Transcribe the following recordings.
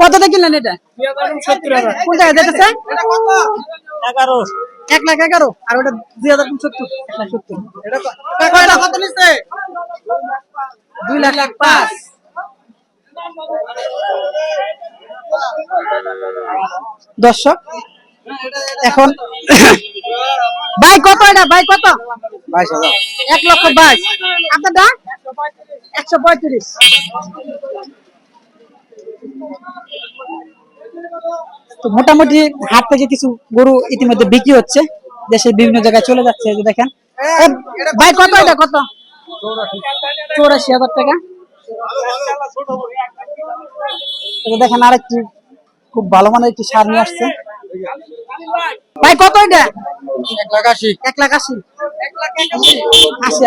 কতটা কিনলেন এটা? কোন জায়গায় যেতেছে এগারো। এক লাখ এগারো। আর ওটা দুই হাজার সত্তর। এক লাখ সত্তর এটা কত নিচ্ছে দুই লাখ লাখ পাঁচ। দর্শক এখন ভাই কত এটা? ভাই কত? বাইশ হাজার। এক লক্ষ বাইশ। আপনারটা একশো পঁয়ত্রিশ। তো মোটামুটি হাট থেকে কিছু গরু ইতিমধ্যে বিক্রি হচ্ছে। দেশের বিভিন্ন জায়গায় চলে যাচ্ছে এই যে দেখেন। ভাই কত এটা? কত? চৌরাশি হাজার টাকা। দেখেন আরেকটি খুব ভালো মানের একটি সার নিয়ে আসছে। ভাই কত এটা? এক লাখ আশি। এক লাখ আশি। আশি আশি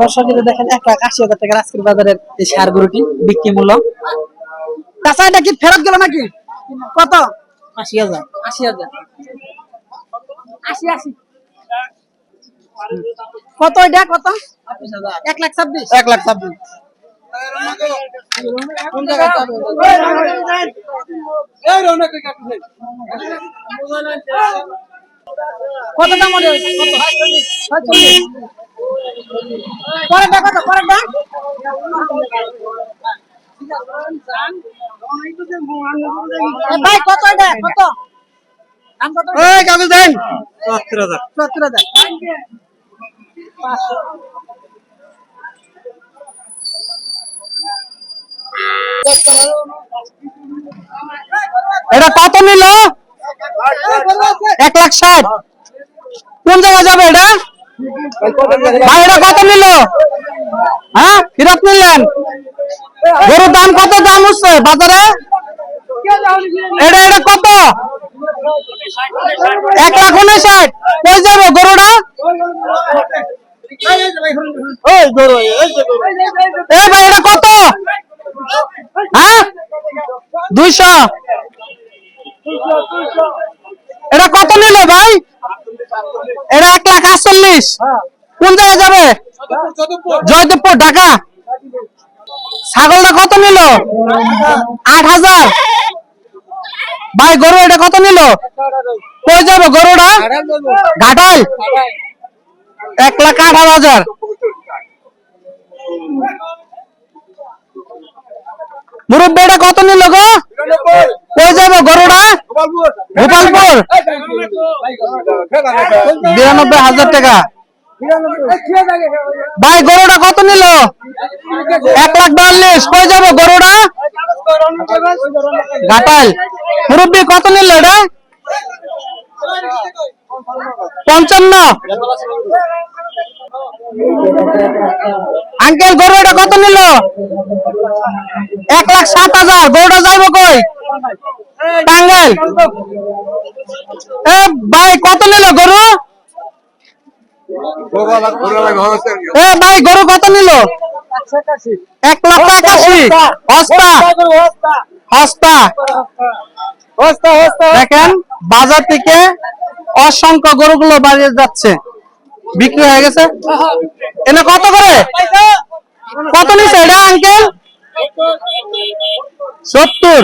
দর্শক দেখেন এক লাখ আশি হাজার টাকার আজকের বাজারের এই সার গরুটি বিক্রি মূল্য। কাঁচা এটা কি ফেরত গেল নাকি? কত? আশি হাজার। আশি হাজার। আশি আশি। কত এটা? কত? এক লাখ ছাব্বিশ। এক লাখ ছাব্বিশ। কোন? কত দাম। পরেরটা কত? পরেরটা? ভাই কত এটা? কত? দাম কাগজ দেন সত্তর হাজার সত্তর হাজার। এটা কত নিল এক লাখ ষাট। কোন জায়গায় যাবে এটা? ভাই, এটা কত নিল? হ্যাঁ? ফেরত নিলেন। গরুর দাম কত? দাম হচ্ছে বাজারে? এটা এটা কত? এক লাখ উনষাট। কই যাবে গরুটা? এই যে গরু। এ ভাই, এটা কত? হ্যাঁ? দুইশো। নিল ভাই? এটা এক লাখ আটচল্লিশ। কোন জায়গায় যাবে? জয়দেবপুর, ঢাকা। ছাগলটা কত নিল? আট হাজার। ভাই গরু এটা কত নিল? কই যাবে গরুটা? ঘাটাল। এক লাখ আঠারো হাজার। মুরব্বী এটা কত নিল গো কই যাবে গরুটা গোপালপুর বিরানব্বই হাজার টাকা। ভাই, গরুটা কত নিল? এক লাখ বিয়াল্লিশ, কই যাব গরুটা? ঘাটাল। মুরব্বী, কত নিল এটা? পঞ্চান্ন। আঙ্কেল, গরুটা কত নিল? এক লাখ সাত হাজার, গরুটা যাইব কই? টাঙ্গাইল ভাই, কত নিল গরু? ভাই, গরু কত নিল? এক লক্ষ একাশি। হস্তা। হস্তা। দেখেন, বাজার থেকে অসংখ্য গরুগুলো বাড়িয়ে যাচ্ছে। বিক্রি হয়ে গেছে। এনে কত করে? কত নিছে এটা আঙ্কেল সত্তর।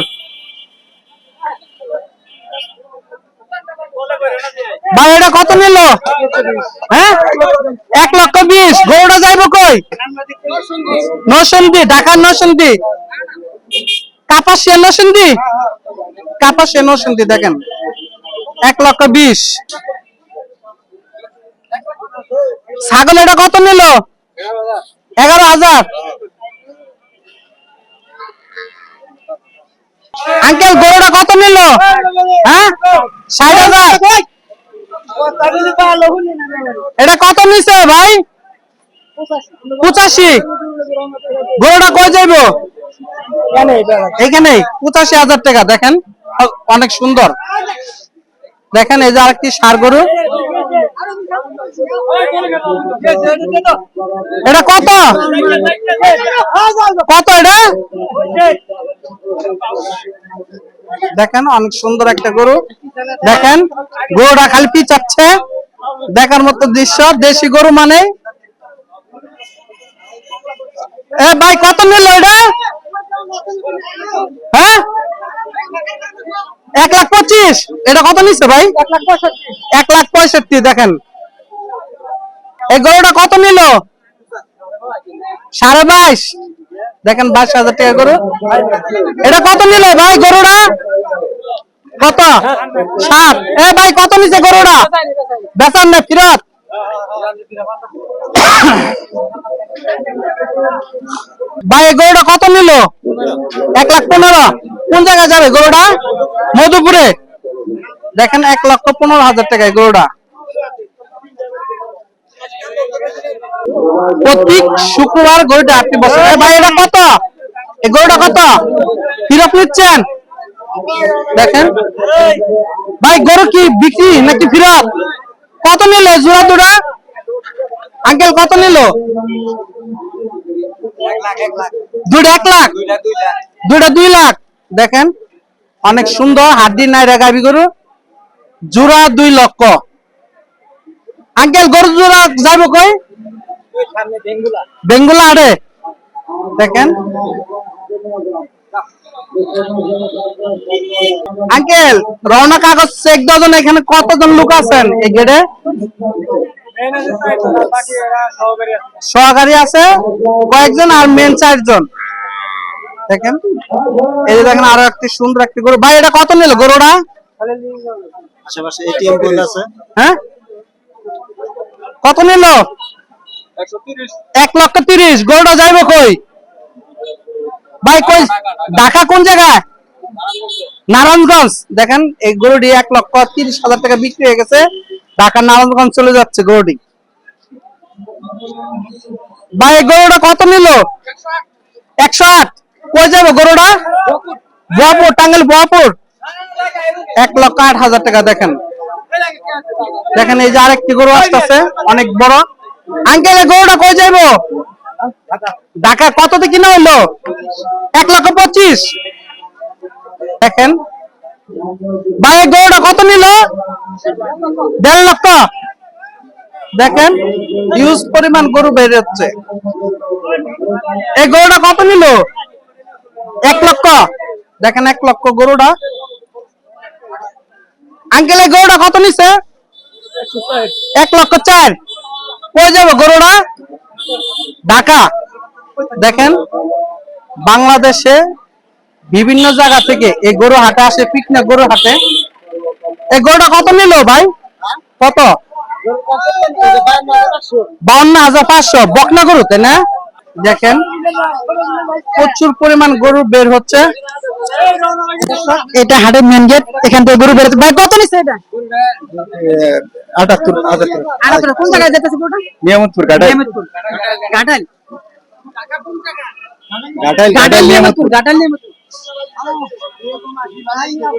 ভাই কত নিল? হ্যাঁ? এক লক্ষ বিশ। গরুটা যাইব কই? নরসিংদী, ঢাকার নরসিংদী। কাপাসিয়া নরসিংদী? কাপাসিয়া নরসিংদী, দেখেন। এক লক্ষ বিশ। ছাগল এটা কত নিল? এগারো হাজার। আঙ্কেল, গরুটা কত নিল? হ্যাঁ? ষাট হাজার। এটা কত নিছে ভাই? পঁচাশি। গরুটা কই যাইব? এখানে পঁচাশি হাজার টাকা, দেখেন। অনেক সুন্দর। দেখেন, এই যে আরেকটি সার গরু। এটা কত? কত এটা? দেখেন, অনেক সুন্দর একটা গরু। দেখেন, গরুটা খালি পিচাচ্ছে। দেখার মতো দৃশ্য, দেশি গরু মানে? এ ভাই, কত নিল এটা? হ্যাঁ? এক লাখ পঁচিশ। এটা কত নিচ্ছে ভাই? এক লাখ পঁয়ষট্টি, দেখেন। এই গরুটা কত নিল? সাড়ে বাইশ। দেখেন বাইশ হাজার টাকা গরু। এটা কত নিল ভাই গরুটা? কত? সাত। এ ভাই, কত নিছে গরুটা বেচার না ফিরত। ভাই গরুটা কত নিল? এক লাখ পনেরো। কোন জায়গায় যাবে গরুটা? মধুপুরে। দেখেন, এক লক্ষ পনেরো হাজার টাকায় গরুটা। প্রত্যেক শুক্রবার গরুটা আটটি বছর। ভাই, এটা কত? এই গরুটা কত? ফিরত নিচ্ছেন? দেখেন। ভাই, গরু কি বিক্রি নাকি ফিরত? কত নিল জোড়া দুটা? আঙ্কেল, কত নিল? দুইটা এক লাখ? দুইটা দুই লাখ। দেখেন, অনেক সুন্দর হাড্ডি নাইরা গাবি গরু। জোড়া দুই লক্ষ। আঙ্কেল গরু জোড়া যাইব কই? বেঙ্গুলা বেঙ্গুলা। দেখেন। আঙ্কেল রওনা কাগজ চেক ডজন এখানে কতজন লোক আছেন এই গেটে সহকারী আছে কয়েকজন আর মেন চারজন। দেখেন এই যে দেখেন আরও একটি সুন্দর একটি গরু। ভাই এটা কত নিল গরুটা? আশেপাশে এটিএম কোড আছে। হ্যাঁ? কত নিল? এক লক্ষ তিরিশ গরুটা যাইব কই? ভাই, কই? ঢাকা কোন জায়গায়? নারায়ণগঞ্জ। দেখেন, এই গরুটি এক লক্ষ তিরিশ হাজার টাকা বিক্রি হয়ে গেছে। ঢাকা নারায়ণগঞ্জ চলে যাচ্ছে গরুটি। ভাই গরুটা কত নিল? একশো আট। কই যাবে গরুটা? বোয়াপুর, টাঙ্গাইল বোয়াপুর। এক লক্ষ আট হাজার টাকা, দেখেন। দেখেন, এই যে আরেকটি গরু আসতেছে, অনেক বড়। আঙ্কেল গরুটা কই যাইবো? ঢাকা কত কততে কিনা হইল এক লক্ষ পঁচিশ। দেখেন। ভাই গরুটা কত নিল? দেড় লক্ষ। দেখেন ইউজ পরিমাণ গরু বের হচ্ছে। এই গরুটা কত নিল? এক লক্ষ। দেখেন, এক লক্ষ গরুটা। আঙ্কেল, এই গরুটা কত নিছে? এক লক্ষ চার। কই যাবে গরুটা? ঢাকা। দেখেন বাংলাদেশে বিভিন্ন জায়গা থেকে এই গরু হাটে আসে পিকনা গরু হাটে। এই গরুটা কত নিল ভাই? কত? বাউন্ন হাজার পাঁচশো। বকনা গরু তাই না? দেখেন প্রচুর পরিমাণ গরু বের হচ্ছে। এটা হাটের মেন গেট এখান থেকে গরু বের হচ্ছে। ভাই কত নিচ্ছে এটা? আটাত্তর আটাত্তর। আড়াতলা কোন জায়গায় যেতেছে গরুটা? নিয়ামতপুর গাটাল নিয়ামতপুর। গাটাল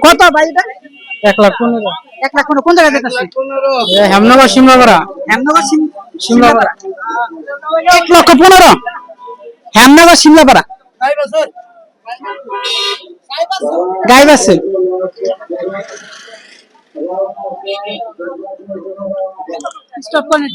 কত ভাই? এটা এক লাখ পনেরো। এক লাখ পনেরো। কোন জায়গায় যেতেছে হেমনগর সিমলাপাড়া হেমনগর সিমলাপাড়া। এক লক্ষ পনেরো। হেমনগর সিমলাপাড়া। গাইব আছে স্টপ করে